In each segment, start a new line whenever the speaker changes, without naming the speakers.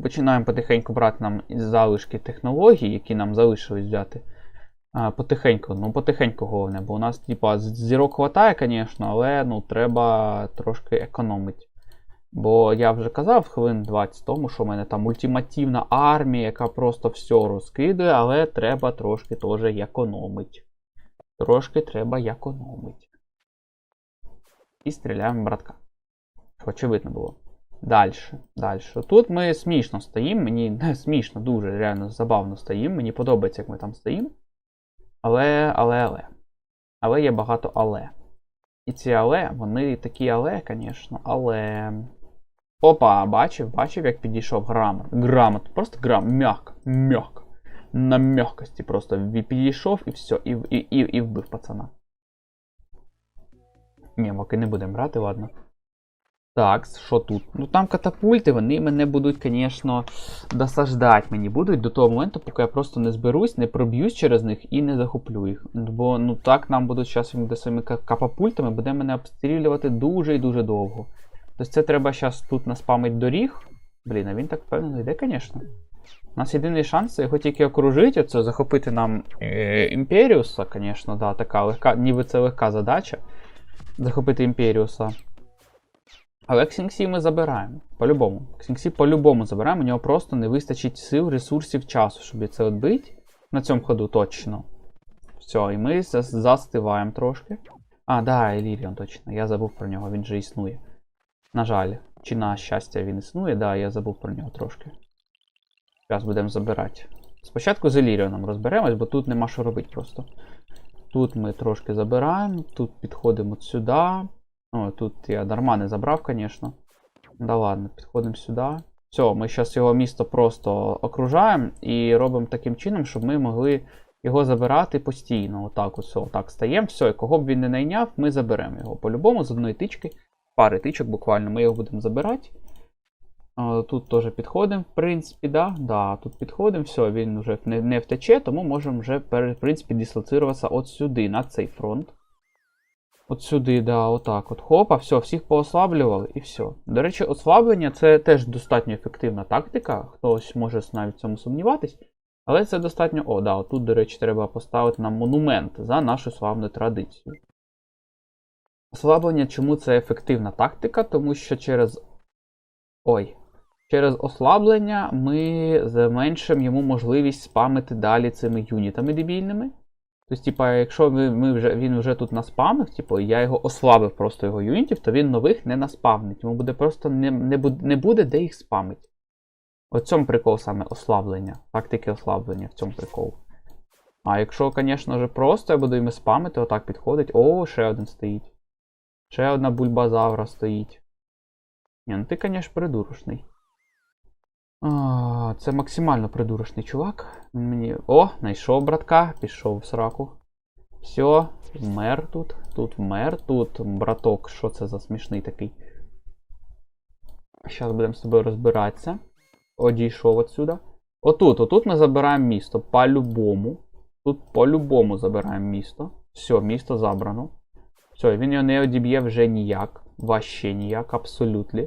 починаємо потихеньку брати нам залишки технологій, які нам залишились взяти. А, потихеньку, ну потихеньку головне, бо у нас, типа, зірок хватає, звісно, але ну, треба трошки економити. Бо я вже казав хвилин 20 тому, що в мене там ультимативна армія, яка просто все розкидує, але треба трошки теж економити. Трошки треба економити. І стріляємо братка. Очевидно було. Дальше, дальше. Тут ми смішно стоїмо. Мені не смішно, дуже реально забавно стоїмо. Мені подобається, як ми там стоїмо. Але, але, але. Але є багато але. І ці але, вони такі але, звісно, але. Опа, бачив, бачив, як підійшов грамот. Грамот, просто грам, м'як, м'як. На м'якості просто підійшов і все, і, і, і, і вбив пацана. Ні, поки не будемо брати, ладно. Так, що тут? Ну там катапульти, вони мене будуть, звісно, досаждати мені будуть до того моменту, поки я просто не зберусь, не проб'юсь через них і не захоплю їх. Бо ну так нам будуть зараз своїми ка- капапультами, буде мене обстрілювати дуже і дуже довго. Тобто це треба зараз тут наспамити доріг. Блін, а він так впевнено йде, звісно. У нас єдиний шанс це його тільки окружити, це захопити нам е, Імперіуса, звісно, да, така легка, ніби це легка задача. Захопити Імперіуса. Але Ксінксі ми забираємо. По-любому. Ксінксі по-любому забираємо. У нього просто не вистачить сил, ресурсів, часу, щоб це відбити. На цьому ходу точно. Все, і ми застиваємо трошки. А, да, Еліріон точно. Я забув про нього, він же існує. На жаль, чи на щастя він існує, да, я забув про нього трошки. Зараз будемо забирати. Спочатку з Еліріоном розберемось, бо тут нема що робити просто. Тут ми трошки забираємо, тут підходимо сюди. О, тут я дарма не забрав, звісно. Да ладно, підходимо сюди. Все, ми зараз його місто просто окружаємо і робимо таким чином, щоб ми могли його забирати постійно. Отак, ось, отак стаємо. Все, і кого б він не найняв, ми заберемо його. По-любому, з одної тички, пари тичок буквально, ми його будемо забирати. Е, Тут теж підходимо, в принципі, да? Да, тут підходимо, все, він вже не, не втече, тому можемо вже, в принципі, дислоцируватися от сюди, на цей фронт. От сюди, да, отак. От хопа, все, всіх поослаблювали і все. До речі, ослаблення це теж достатньо ефективна тактика. Хтось може навіть в цьому сумніватись. Але це достатньо. О, да, тут, до речі, треба поставити нам монумент за нашу славну традицію. Ослаблення, чому це ефективна тактика? Тому що через. Ой. Через ослаблення ми зменшимо йому можливість спамити далі цими юнітами дебільними. Тобто, типа, якщо ми, вже, він вже тут наспамив, типу, я його ослабив просто його юнітів, то він нових не наспавнить. Йому буде просто не, не, буде, не буде де їх спамити. От цьому прикол саме ослаблення. Тактики ослаблення в цьому прикол. А якщо, звісно ж, просто я буду їм спамити, отак підходить. О, ще один стоїть. Ще одна бульбазавра стоїть. Ні, ну ти, звісно, придурочний. Це максимально придурочний чувак. Мені. О, знайшов братка, пішов в сраку. Все, вмер тут, тут вмер, тут браток, що це за смішний такий. Зараз будемо з тобою розбиратися. Одійшов отсюда. Отут, отут ми забираємо місто. По-любому. Тут по-любому забираємо місто. Все, місто забрано. Все, він його не одіб'є вже ніяк. Ваще ніяк, абсолютно.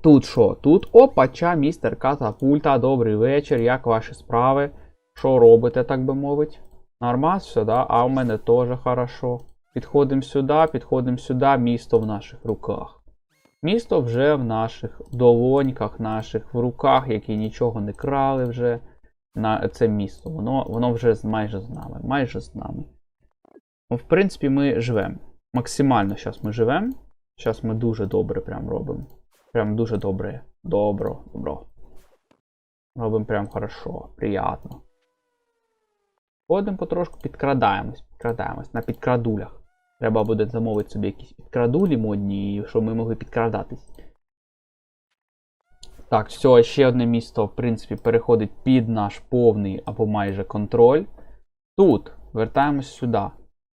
Тут що? Тут опача, містер Катапульта, добрий вечір, як ваші справи? Що робите, так би мовити? Нормас, все, да? А у мене теж хорошо. Підходимо сюди, підходимо сюди, місто в наших руках. Місто вже в наших долоньках, наших в руках, які нічого не крали вже. На це місто. Воно, воно вже майже з нами. Майже з нами. В принципі, ми живемо. Максимально зараз ми живемо. Зараз ми дуже добре прям робимо. Прям дуже добре. Добро, добро. Робимо прям хорошо, приятно. Ходимо потрошку, підкрадаємось, підкрадаємось на підкрадулях. Треба буде замовити собі якісь підкрадулі модні, щоб ми могли підкрадатись. Так, все, ще одне місто, в принципі, переходить під наш повний або майже контроль. Тут, вертаємось сюди.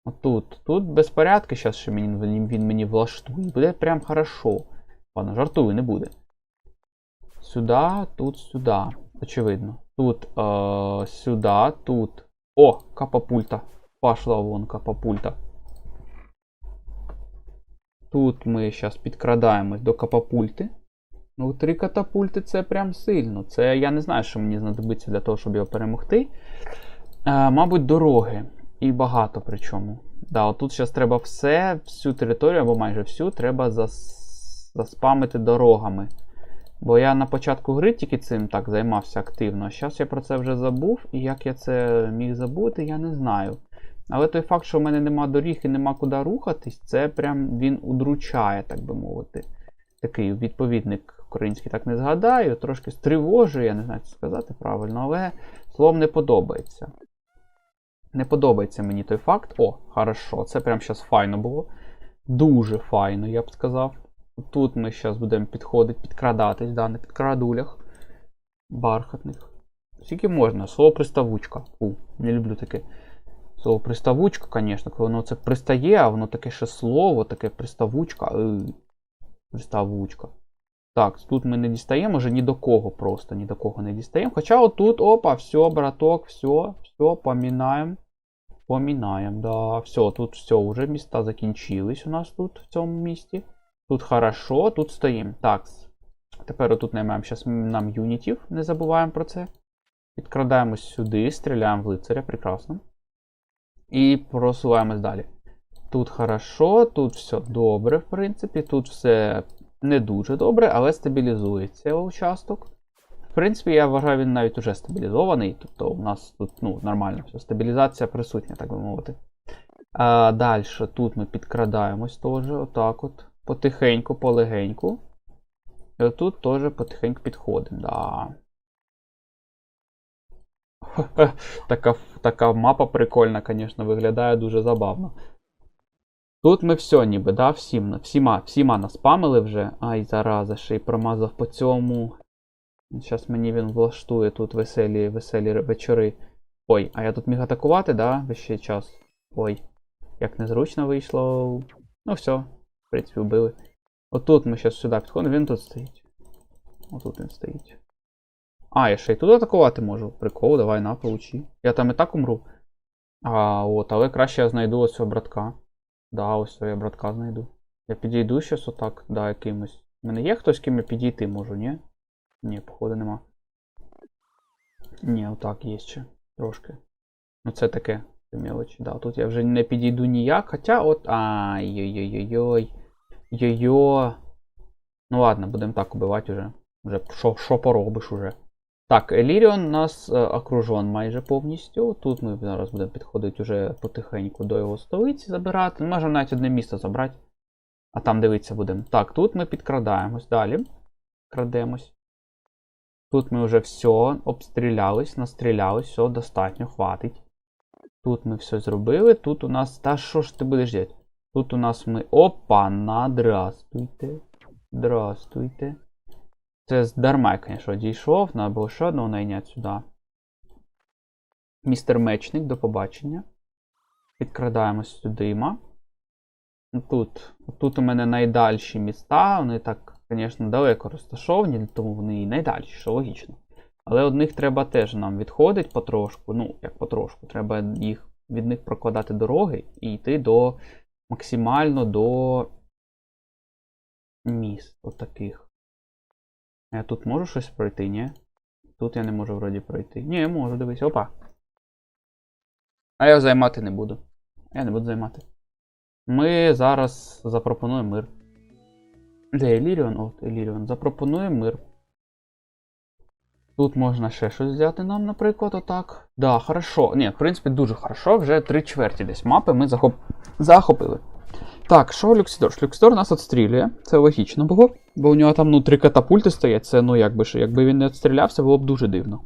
Отут. Тут безпорядки, зараз ще він мені влаштує. Буде прям хорошо. Ладно, жартую, не буде. Сюди, тут, сюди. Очевидно. Тут, е, сюди, тут. О, капапульта. Пошла вон капапульта. Тут ми зараз підкрадаємось до капапульти. Ну, три катапульти це прям сильно. Це я не знаю, що мені знадобиться для того, щоб його перемогти. Е, мабуть, дороги. І багато причому. Да, отут зараз треба все, всю територію, або майже всю, треба зас... заспамити дорогами. Бо я на початку гри тільки цим так займався активно. А зараз я про це вже забув, і як я це міг забути, я не знаю. Але той факт, що в мене нема доріг і нема куди рухатись, це прям він удручає, так би мовити. Такий відповідник український так не згадаю, трошки стривожує, я не знаю, це сказати правильно, але словом не подобається. Не подобається мені той факт. О, хорошо, це прям зараз файно було. Дуже файно, я б сказав. Тут ми зараз будемо підходити, підкрадатись, да, на підкрадулях бархатних. Скільки можна? Слово приставучка. У, не люблю таке. Слово приставучка, звісно, коли воно це пристає, а воно таке ще слово, таке приставучка. Е, приставучка. Так, тут ми не дістаємо вже ні до кого просто, ні до кого не дістаємо. Хоча отут, опа, все, браток, все, все, помінаємо. Помінаємо, да. Все, тут все, вже міста закінчились у нас тут, в цьому місті. Тут хорошо, тут стоїмо. Так. Тепер отут наймаємо зараз нам юнітів, не забуваємо про це. Підкрадаємось сюди, стріляємо в лицаря, прекрасно. І просуваємось далі. Тут хорошо, тут все добре, в принципі. Тут все не дуже добре, але стабілізується участок. В принципі, я вважаю, він навіть уже стабілізований. Тобто у нас тут ну, нормально все. Стабілізація присутня, так би мовити. А, Далі тут ми підкрадаємось теж, отак от. Потихеньку, полегеньку. І отут теж потихеньку підходимо. Да. така, така мапа прикольна, звісно, виглядає дуже забавно. Тут ми все ніби, да, всім, всіма, всіма наспамили вже. Ай, зараза, ще й промазав по цьому. Зараз мені він влаштує тут веселі веселі вечори. Ой, а я тут міг атакувати, да? Весь час. Ой, як незручно вийшло. Ну все, в принципі, вбили. Отут ми зараз сюди підходимо, він тут стоїть. Отут він стоїть. А, я ще й тут атакувати можу. Прикол, давай на, получи. Я там і так умру. А, от, але краще я знайду ось цього братка. Да, ось я братка знайду. Я підійду щас отак, да, якимось. У мене є хтось, ким я підійти можу, ні? Ні, походу нема. Ні, отак є ще. Трошки. Ну це таке. Це мелочі. Да, тут я вже не підійду ніяк, хоча от. Ай-йой-йой-йой. Йо-йо. Ну ладно, будемо так убивати вже. Вже що, поробиш уже. Так, Еліріон у нас е, окружен майже повністю. Тут ми зараз будемо підходити вже потихеньку до його столиці забирати. Можемо навіть одне місто забрати. А там дивитися будемо. Так, тут ми підкрадаємось далі. Крадемось. Тут ми вже все обстрілялись, настрілялись, все достатньо, хватить. Тут ми все зробили. Тут у нас. Та що ж ти будеш делать? Тут у нас ми. Опа, на, здрастуйте. Здрастуйте. Це дарма, я, звісно, дійшов, треба було ще одного найняти сюди. Містер Мечник, до побачення. Підкрадаємось сюди. Тут тут у мене найдальші міста, вони так, звісно, далеко розташовані, тому вони і найдальші, що логічно. Але од них треба теж нам відходити потрошку. Ну, як потрошку, треба їх, від них прокладати дороги і йти до максимально до міст отаких. Я тут можу щось пройти, ні? Тут я не можу вроді пройти. Ні, я можу, дивись, опа. А я займати не буду. Я не буду займати. Ми зараз запропонуємо мир. Де Еліріон? От, Еліріон. Запропонуємо мир. Тут можна ще щось взяти нам, наприклад, отак. Да, хорошо. Ні, в принципі, дуже хорошо. Вже три чверті десь мапи ми захоп... захопили. Так, що Люксідор? Люксідор нас відстрілює. Це логічно було, бо у нього там ну, три катапульти стоять. Це, ну, якби ж, якби він не відстрілявся, було б дуже дивно.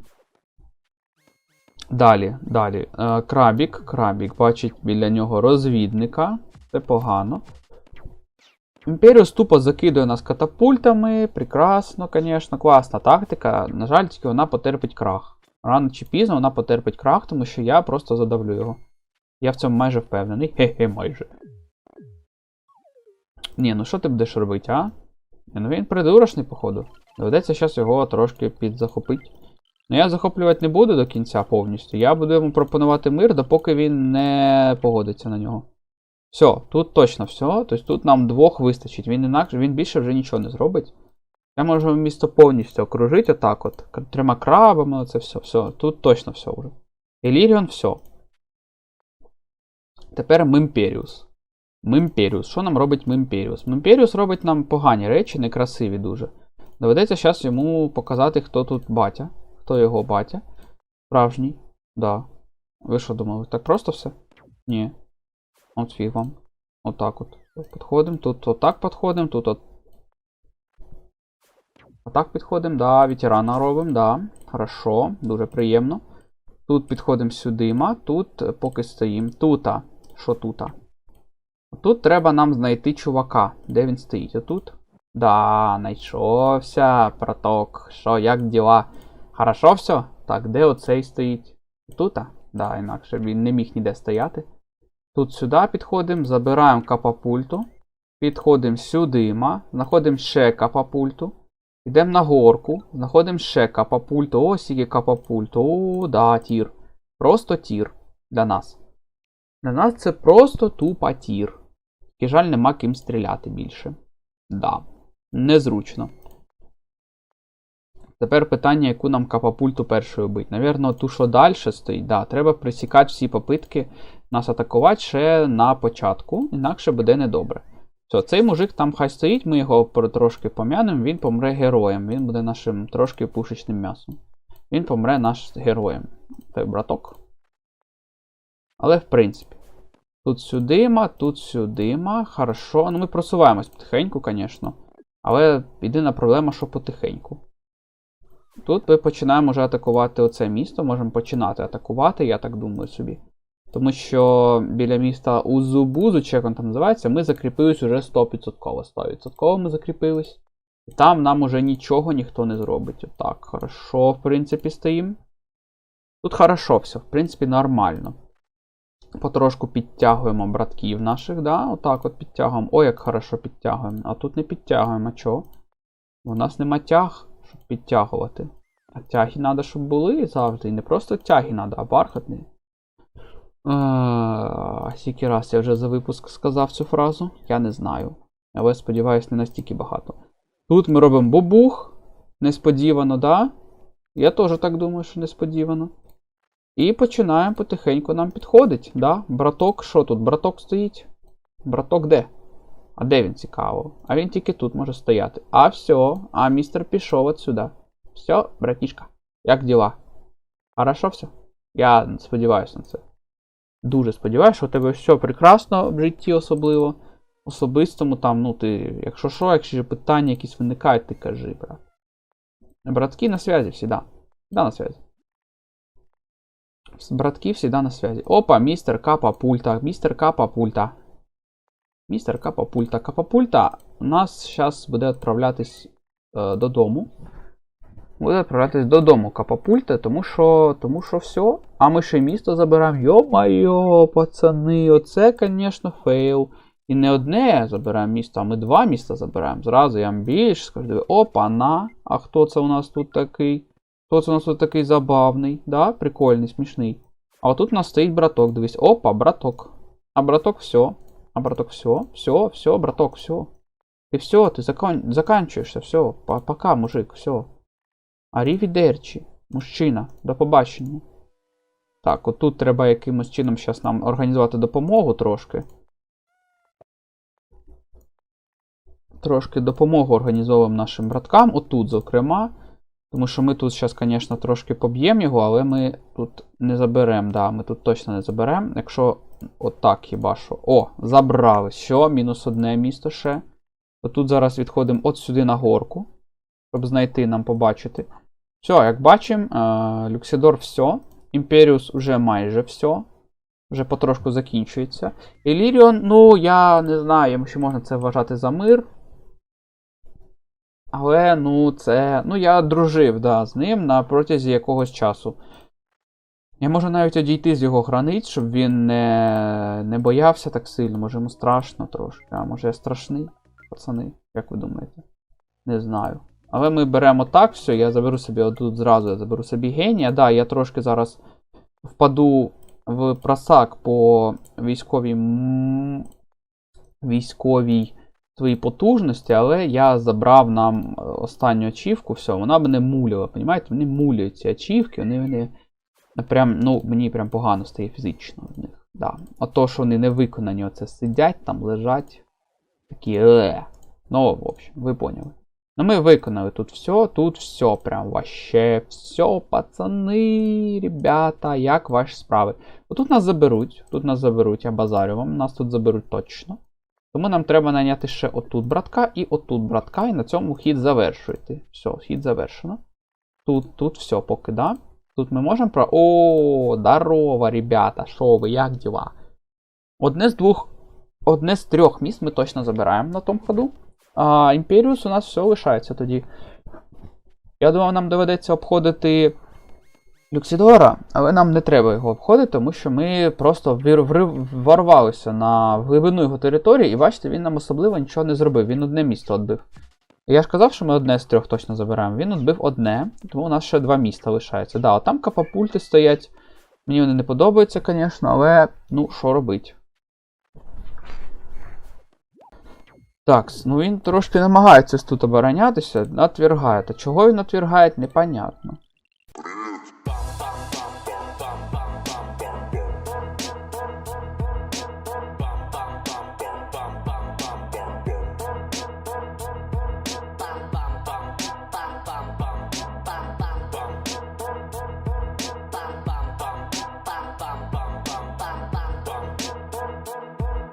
Далі, далі. Е, крабік. Крабік бачить біля нього розвідника. Це погано. Імперіус тупо закидує нас катапультами. Прекрасно, звісно, класна тактика. На жаль, тільки вона потерпить крах. Рано чи пізно вона потерпить крах, тому що я просто задавлю його. Я в цьому майже впевнений. Хе-хе, майже. Ні, ну що ти будеш робити, а? Ну він придурочний, походу. Доведеться зараз його трошки підзахопити. Ну я захоплювати не буду до кінця повністю. Я буду йому пропонувати мир, допоки він не погодиться на нього. Все, тут точно все. Тобто тут нам двох вистачить. Він інакше, він більше вже нічого не зробить. Я можу місто повністю окружити отак от. Трьома крабами, оце все, все. Тут точно все вже. Еліріон, все. Тепер Мемперіус. Мемперіус. Що нам робить Мемперіус? Мемперіус робить нам погані речі, некрасиві дуже. Доведеться зараз йому показати, хто тут батя. Хто його батя. Справжній. Да. Ви що думали? Так просто все? Ні. От фіг вам. Отак от. Підходимо. Тут отак підходимо, тут от. Отак підходимо, да, ветерана робимо, да. Хорошо, дуже приємно. Тут підходимо сюди, ма, тут е, поки стоїмо. Тута. Що тута? Тут треба нам знайти чувака. Де він стоїть? Отут? Да, знайшовся, проток. Що, як діла? Хорошо все? Так, де оцей стоїть? Тута? Да, інакше він не міг ніде стояти. Тут сюди підходимо, забираємо капапульту. Підходимо сюди, знаходимо ще капапульту. Йдемо на горку, знаходимо ще капапульту. Ось є капапульту. О, да, тір. Просто тір для нас. Для нас це просто тупа тір. Тільки жаль, нема ким стріляти більше. Да. Незручно. Тепер питання, яку нам капапульту першою бить. Навірно, ту, що далі стоїть, да, треба присікати всі попитки нас атакувати ще на початку, інакше буде недобре. Все, цей мужик там хай стоїть, ми його трошки пом'янемо, він помре героєм. Він буде нашим трошки пушечним м'ясом. Він помре наш героєм. Той браток. Але в принципі. Тут сюдима, тут сюдима. Хорошо. Ну ми просуваємось потихеньку, звісно. Але єдина проблема, що потихеньку. Тут ми починаємо вже атакувати оце місто. Можемо починати атакувати, я так думаю собі. Тому що біля міста Узубузу, чи як він там називається, ми закріпились уже 100%. 100% ми закріпились. І там нам уже нічого ніхто не зробить. Отак, хорошо, в принципі, стоїм. Тут хорошо все, в принципі, нормально. Потрошку підтягуємо братків наших, да? Отак от підтягуємо. Ой, як хорошо підтягуємо. А тут не підтягуємо, а чого? У нас нема тяг, щоб підтягувати. А тяги треба, щоб були завжди. І не просто тяги треба, а бархатні. Скільки раз я вже за випуск сказав цю фразу? Я не знаю. Але сподіваюсь, не настільки багато. Тут ми робимо бубух. Несподівано, да? Я теж так думаю, що несподівано. І починаємо потихеньку нам підходить, да? Браток, що тут? Браток стоїть? Браток де? А де він цікаво? А він тільки тут може стояти. А все, а містер пішов отсюда. Все, братішка, як діла? Хорошо все? Я сподіваюся на це. Дуже сподіваюся, що у тебе все прекрасно в житті особливо. Особистому там, ну ти, якщо що, якщо питання якісь виникають, ти кажи, брат. Братки на связи всегда. Всегда на связи. Братки всегда на связи. Опа, мистер Капапульта, мистер Капапульта. Містер Капапульта. Капапульта у нас зараз буде відправлятись е, додому. Буде відправлятись додому Капапульта, тому що тому що все. А ми ще місто забираємо. Йо-майо, пацани, оце, звісно, фейл. І не одне забираємо місто, а ми два міста забираємо. Зразу я вам більше скажу. Опа, на. А хто це у нас тут такий? Хто це у нас тут такий забавний? Да? Прикольний, смішний. А отут у нас стоїть браток, дивись. Опа, браток. А браток все. А браток все, все, все, браток, все. Ты все, ты закон... заканчиваешься, все. Пока, мужик, все. Арівідерчі, мужчина, до побачення. Так, отут треба якимось чином зараз нам організувати допомогу трошки. Трошки допомогу організовуємо нашим браткам, отут, зокрема. Тому що ми тут зараз, звісно, трошки поб'ємо його, але ми тут не заберемо. Да, ми тут точно не заберемо. Якщо отак хіба що. О, забрали. Що? Мінус одне місто ще. Отут зараз відходимо от сюди на горку, щоб знайти нам побачити. Все, як бачимо, Люксидор все. Імперіус вже майже все. Вже потрошку закінчується. Іліріон, ну, я не знаю, чи можна це вважати за мир. Але, ну, це. Ну, я дружив да, з ним на протязі якогось часу. Я можу навіть одійти з його границь, щоб він не не боявся так сильно. Може йому страшно трошки. А може я страшний, пацани, як ви думаєте? Не знаю. Але ми беремо так все, я заберу собі отут зразу, я заберу собі генія. Да, я трошки зараз впаду в просак по військовій. військовій свої потужності, але я забрав нам е, останню ачівку, все, вона мене муляла, понімаєте? Вони муляють ці ачівки, вони, вони прям, ну, мені прям погано стає фізично в них. Да. А то, що вони не виконані, оце сидять там, лежать. Такі е. Ну, в общем, ви поняли. Ну, ми виконали тут все, тут все, прям вообще все, пацани, ребята, як ваші справи. Тут нас заберуть, тут нас заберуть, я базарю вам, нас тут заберуть точно. Тому нам треба найняти ще отут братка і отут братка, і на цьому хід завершуєте. Все, хід завершено. Тут, тут все поки, да? Тут ми можемо про. О, здорово, ребята, що ви, як діла? Одне з двох. Одне з трьох міст ми точно забираємо на тому ходу. А Імперіус у нас все лишається тоді. Я думав, нам доведеться обходити Люксідора, але нам не треба його обходити, тому що ми просто ворвалися на глибину його території, і бачите, він нам особливо нічого не зробив. Він одне місто відбив. Я ж казав, що ми одне з трьох точно забираємо. Він відбив одне, тому у нас ще два міста лишається. Да, от там капапульти стоять. Мені вони не подобаються, звісно, але ну, що робить? Так, ну він трошки намагається тут оборонятися, отвергає. Та чого він отвергає, непонятно.